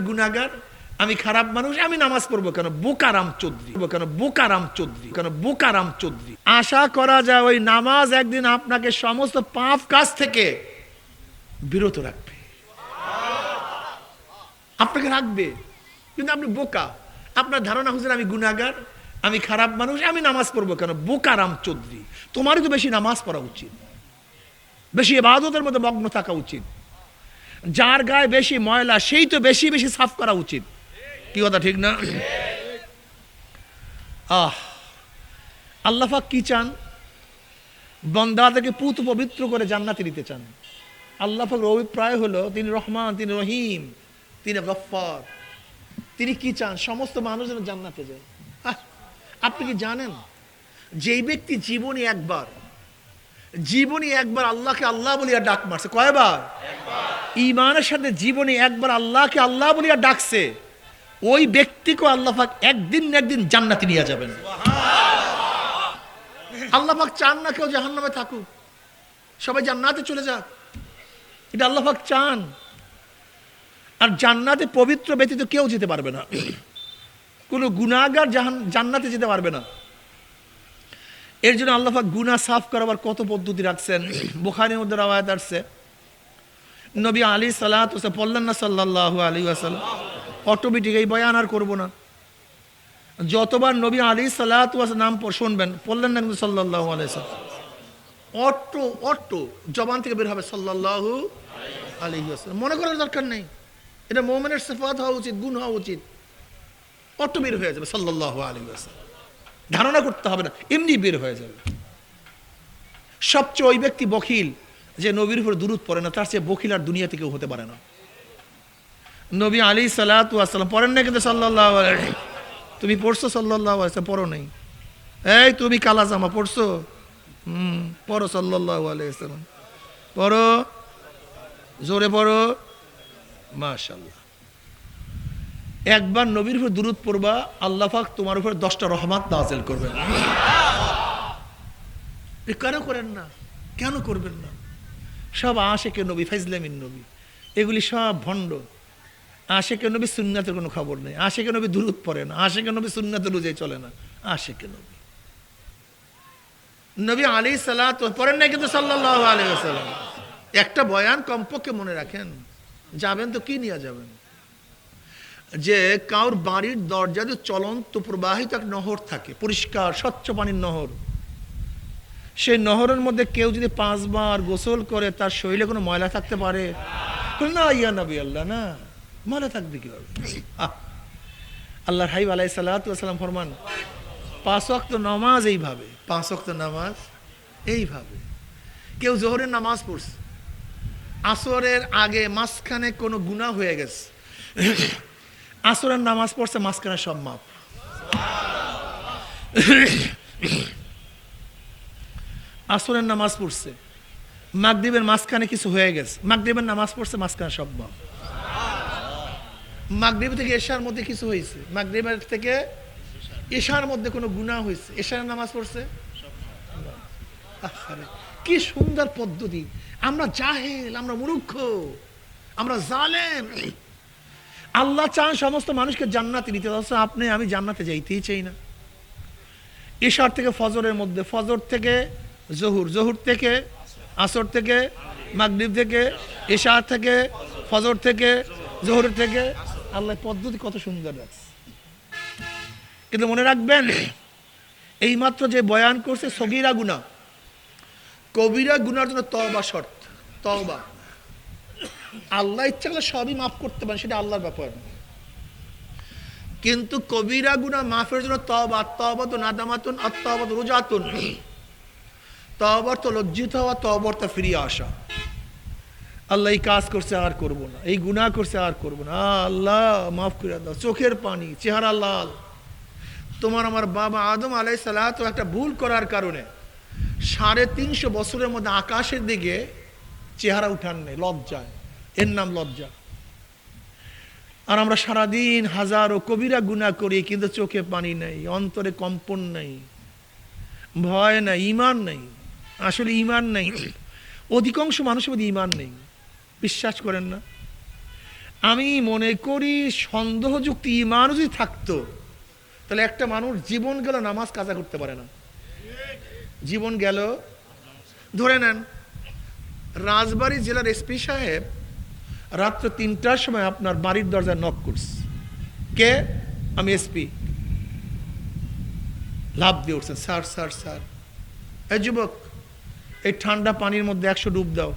আমি গুনাগার আমি খারাপ মানুষ, আমি নামাজ পড়ব কেন? বোকারাম চৌধুরী কেন? বোকারাম চৌধুরী কেন? বোকারাম চৌধুরী আশা করা যায় ওই নামাজ একদিন আপনাকে সমস্ত পাপ কাজ থেকে বিরত রাখবে। আপনাকে রাখবে। কিন্তু আপনি বোকা। আপনার ধারণা হুজুর, আমি গুনাগার আমি খারাপ মানুষ, আমি নামাজ পড়ব কেন? বোকারাম চৌধুরী তোমারই তো বেশি নামাজ পড়া উচিত। বেশি এবাদতের মধ্যে মগ্ন থাকা উচিত। যার গায়ে বেশি ময়লা, সেই তো বেশি বেশি সাফ করা উচিত। কি কথা, ঠিক না? আহ আল্লাহাক কি চান? বন্দা পুত পবিত্র করে জান্নাতে দিতে চান। আল্লাহাক অভিপ্রায় হলো, তিনি রহমান, তিনি রহিম, তিনি গফ্ফার। তিনি কি চান? সমস্ত মানুষ যেন জান্নাতে যায়। আপনি কি জানেন? যেই ব্যক্তি জীবনে একবার জীবনে একবার আল্লাহকে আল্লাহ বলিয়া ডাক মারছে, কয়বার? ইমানের সাথে জীবনে একবার আল্লাহকে আল্লাহ বলিয়া ডাকছে ওই ব্যক্তিকে আল্লাহ একদিন না একদিন জান্নাতে নিয়ে যাবেন। আল্লাহ চান না কেউ জাহান্নামে থাকুক সবাই জান্নাতে চলে যাক। এটা আল্লাহফাক চান। আর জান্নাতে পবিত্র ব্যতীত কেউ যেতে পারবে না। কোনো গুণাগার জাহান জান্নাতে যেতে পারবে না। এর জন্য আল্লাহাক গুনা সাফ করাবার কত পদ্ধতি রাখছেন। বুখারির মধ্যে রাওয়ায়াত আসছে। নবী আলী সালাত ওসে পড়লেন না সাল্লাহ আলী আসাল্লাম অটোমেটিক এই বয়ান আর করব না। যতবার নবী আলী সালাত নাম শুনবেন, পড়লেন না কিন্তু সাল্লাহ আলাইসাল অটো অটো জবান থেকে বের হবে সাল্লাহ আলী আসাল্লাম মনে করার দরকার নেই। এটা মোমেনের সেফাত হওয়া উচিত, গুণ হওয়া উচিত। অটো বের হয়ে যাবে সাল্লাহ আলী আসাল্লাম ধারণা করতে হবে না, এমনি বের হয়ে যাবে। সবচেয়ে ওই ব্যক্তি বখিল। যে নবীর উপর দূরত পড়ে না, তার চেয়ে বখিল আর দুনিয়াতে কেউ হতে পারে না। নবী আলী সাল্লাম পড়েন না কিন্তু সাল্লাহ তুমি পড়ছো সাল্লাহ আলাইসাল্লাম পড়ো নাই। এই তুমি কালা জামা পড়ছো? হুম, পড়ো সাল্লাহ আলাইসাল্লাম পড়ো, জোরে পড়ো। মাশাল্লাহ একবার নবীর উপর দূরত পড়বা, আল্লাহ পাক তোমার উপর দশটা রহমাত নাজেল করবেন। কেন করেন না? কেন করবেন না? সব আশেকে নবী ফাইজলামিন নবী। এগুলি সব ভণ্ড। আশেকে নবী সুন্নাতের কোনো খবর নেই। আশেকে নবী দূরত পড়ে না। আশেকে নবী সুন্নাতের রুজে চলে না। আশেকে নবী। নবী আলী সাল্লাহ পড়েন না কিন্তু সাল্লাহ আলী সাল্লাম একটা বয়ান কমপক্ষে মনে রাখেন। যাবেন তো কি নিয়ে যাবেন? যে কাউর বাড়ির দরজাতে চলন্ত প্রবাহিত এক নহর থাকে, পরিষ্কার, স্বচ্ছ পানির নহর। সেই নহরের মধ্যে কেউ যদি পাঁচবার গোসল করে, তার শরীরে কোনো ময়লা থাকতে পারে? না, ইয়া নবী আল্লাহ, না। ময়লা থাকবে কীভাবে? আল্লাহর হাইব আলাই সাল্লাম ফরমান, পাঁচ অক্ত নামাজ এইভাবে, পাঁচ অক্ত নামাজ এইভাবে। কেউ জোহরের নামাজ পড়ছে, আসরের আগে মাঝখানে কোনো গুণা হয়ে গেছে, আসরের নামাজ পড়ছে, মাঝখানে সব মাপ আসরের নামাজ পড়ছে। মাগদ্বীপের মাঝখানে কিছু হয়ে গেছে। মাগদ্বীপের নামাজ পড়ছে, মাঝখানে সব মাগদ্বীপ থেকে এশার মধ্যে কিছু হয়েছে। মাগদ্বীপের থেকে এশার মধ্যে কোনো গুণা হয়েছে। এশার নামাজ পড়ছে? কি সুন্দর পদ্ধতি। আমরা জাহেল, আমরা মূর্খ, আমরা জালেম। আল্লাহ চান সমস্ত মানুষকে জান্নাতে নিতে। অথচ আপনি, আমি জান্নাতে যাইতেই চাই না। এশার থেকে ফজরের মধ্যে, ফজর থেকে জহুর জহুর থেকে, আসর থেকে, মাগরিব থেকে এশার থেকে, ফজর থেকে, জহুর থেকে। আল্লাহ পদ্ধতি কত সুন্দর রাখছে। কিন্তু মনে রাখবেন, এইমাত্র যে বয়ান করছে, সগিরা গুণা কবিরা গুনার জন্য তবা শর্ত তবা আল্লাহ ইচ্ছা করলে সবই মাফ করতে পারেন, সেটা আল্লাহর ব্যাপার কিন্তু কবিরা গুনা মাফের জন্য তবা তবা তো নাদামাতুন, আর তবা তো রোজাতুন। তো লজ্জিত হওয়া তো ফিরিয়ে আসা। আল্লাহ এই কাজ করছে, আর করব না। এই গুনাহ করছে, আর করব না। আল্লাহ, মাফ করে দাও। চোখের পানি, চেহারা লাল। তোমার আমার বাবা আদম আলাই সালাহ তো একটা ভুল করার কারণে সাড়ে তিনশো বছরের মধ্যে আকাশের দিকে চেহারা উঠান নেই, লজ্জায়। এর নাম লজ্জা। আর আমরা সারাদিন হাজারো কবিরা গুণা করি, কিন্তু চোখে পানি নেই, অন্তরে কম্পন নেই, ভয় নাই ইমান নেই। আসলে ইমান নেই। অধিকাংশ মানুষের মধ্যে ইমান নেই। বিশ্বাস করেন না। আমি মনে করি সন্দেহযুক্ত ইমানও যদি থাকতো, তাহলে একটা মানুষ জীবন গেল, নামাজ কাজা করতে পারে না। জীবন গেল, ধরে নেন, রাজবাড়ী জেলার এসপি সাহেব রাত্র তিনটার সময় আপনার বাড়ির দরজায় নক করছে। কে? আমি এসপি লাভ দিয়ে উঠছেন, স্যার স্যার স্যার। এই যুবক এই ঠান্ডা পানির মধ্যে একশো ডুব দাও।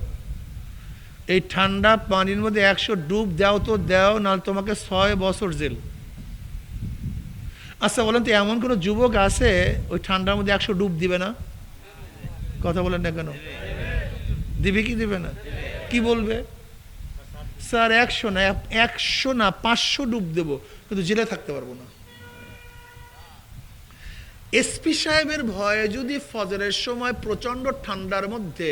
এই ঠান্ডা পানির মধ্যে একশো ডুব দাও তো দাও, নাহলে তোমাকে ছয় বছর জেল। আচ্ছা বলেন তো, এমন কোনো যুবক আছে, ওই ঠান্ডার মধ্যে একশো ডুব দিবে না? কথা বলেন না কেন? দিবে কি দিবে না? কি বলবে? স্যার, একশো না একশো না, পাঁচশো ডুব দেবো, কিন্তু জেলে থাকতে পারব না। এসপি সাহেবের ভয়ে যদি ফজরের সময় প্রচণ্ড ঠান্ডার মধ্যে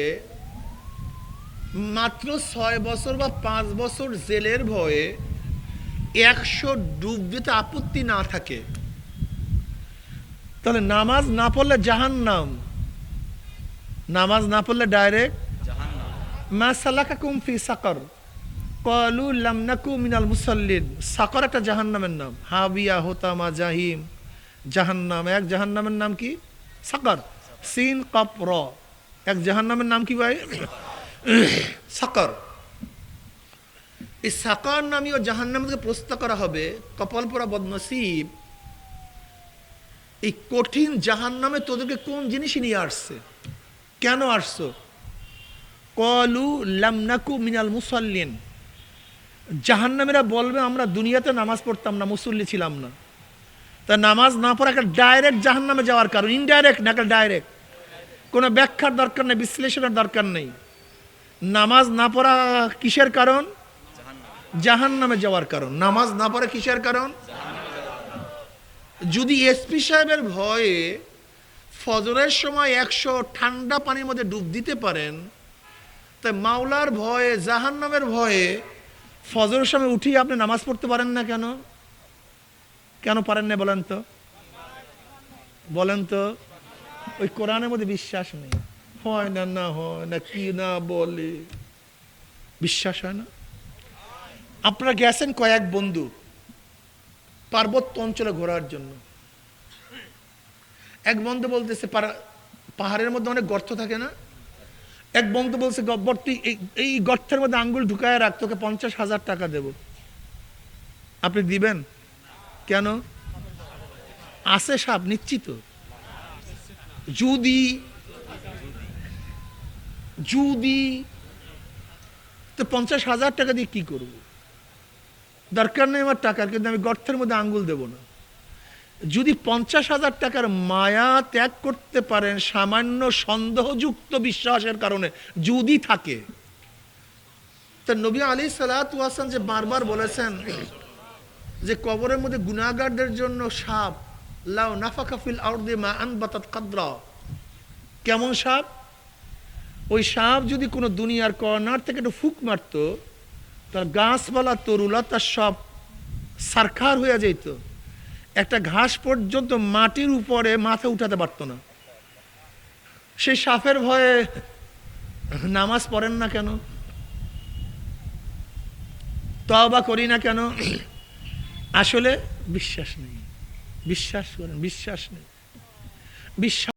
মাত্র ছয় বছর বা পাঁচ বছর জেলের ভয়ে একশো ডুব দিতে আপত্তি না থাকে তাহলে নামাজ না পড়লে জাহান নাম নামাজ না পড়লে ডাইরেক্ট মা সালাকা কুমফি সাকর। কলু লামনাকু মিনাল মুসাল্লিন। সাকর একটা জাহান্নামের নাম। হাবিয়া হোতামা জাহিম। জাহান্নাম, এক জাহান্নামের নাম কি? সাকার। সিন, কপ, র। এক জাহান্নামের নাম কি ভাই? সাকার। এই সাকর নামীয় জাহান্নামকে প্রস্তুত করা হবে কপালপুরা বদনসিব। এই কঠিন জাহান্নামে তোদেরকে কোন জিনিস নিয়ে আসছে? কেন আসছো? কলু লামনাকু মিনাল মুসাল্লিন। জাহান্নামীরা বলবে, আমরা দুনিয়াতে নামাজ পড়তাম না, মুসল্লি ছিলাম না। তা নামাজ না পড়া একটা ডাইরেক্ট জাহান্নামে যাওয়ার কারণ ইনডাইরেক্ট না, একটা ডাইরেক্ট কোনো ব্যাখ্যার দরকার নেই, বিশ্লেষণের দরকার নেই। নামাজ না পড়া কিসের কারণ? জাহান নামে যাওয়ার কারণ। নামাজ না পড়া কিসের কারণ? যদি এসপি সাহেবের ভয়ে ফজরের সময় একশো ঠান্ডা পানির মধ্যে ডুব দিতে পারেন, তাই মাওলার ভয়ে জাহান নামের ভয়ে ফজরের সময় উঠিয়ে আপনি নামাজ পড়তে পারেন না কেন? কেন পারেন না বলেন তো? বলেন তো, ওই কোরআনের মধ্যে বিশ্বাস নেই। হয় না না হয় না, কি না বলে। বিশ্বাস হয় না? আপনারা গেছেন কয়েক বন্ধু পার্বত্য অঞ্চলে ঘোরার জন্য। এক বন্ধু বলতেছে পাহাড়ের মধ্যে অনেক গর্ত থাকে না? এক বন্ধু বলছে গব্বরটি এই গর্তের মধ্যে আঙ্গুল ঢুকায় রাখ, তোকে পঞ্চাশ হাজার টাকা দেব। আপনি দিবেন? কেন? আছে সাপ, নিশ্চিত। যদি যদি, তো পঞ্চাশ হাজার টাকা দিয়ে কি করব? দরকার নেই আমার টাকার, কিন্তু আমি গর্তের মধ্যে আঙ্গুল দেব না। যদি পঞ্চাশ হাজার টাকার মায়া ত্যাগ করতে পারেন সামান্য সন্দেহযুক্ত বিশ্বাসের কারণে, যদি থাকে, তা নবী আলী সালাতাম যে বারবার বলেছেন যে কবরের মধ্যে গুনাগারদের জন্য সাপ লাও লাউ নাফাকাফিল আউরদে মা আনবাতাত কাদরা। কেমন সাপ? ওই সাপ যদি কোনো দুনিয়ার কর্নার থেকে একটু ফুক মারতো, তার গাছপালা তরুলতা সব সারখার হয়ে যেত একটা ঘাস পর্যন্ত মাটির উপরে মাথা উঠাতে পারতো না। সেই সাপের ভয়ে নামাজ পড়েন না কেন? তবা করি না কেন? আসলে বিশ্বাস নেই। বিশ্বাস করেন বিশ্বাস নেই। বিশ্বাস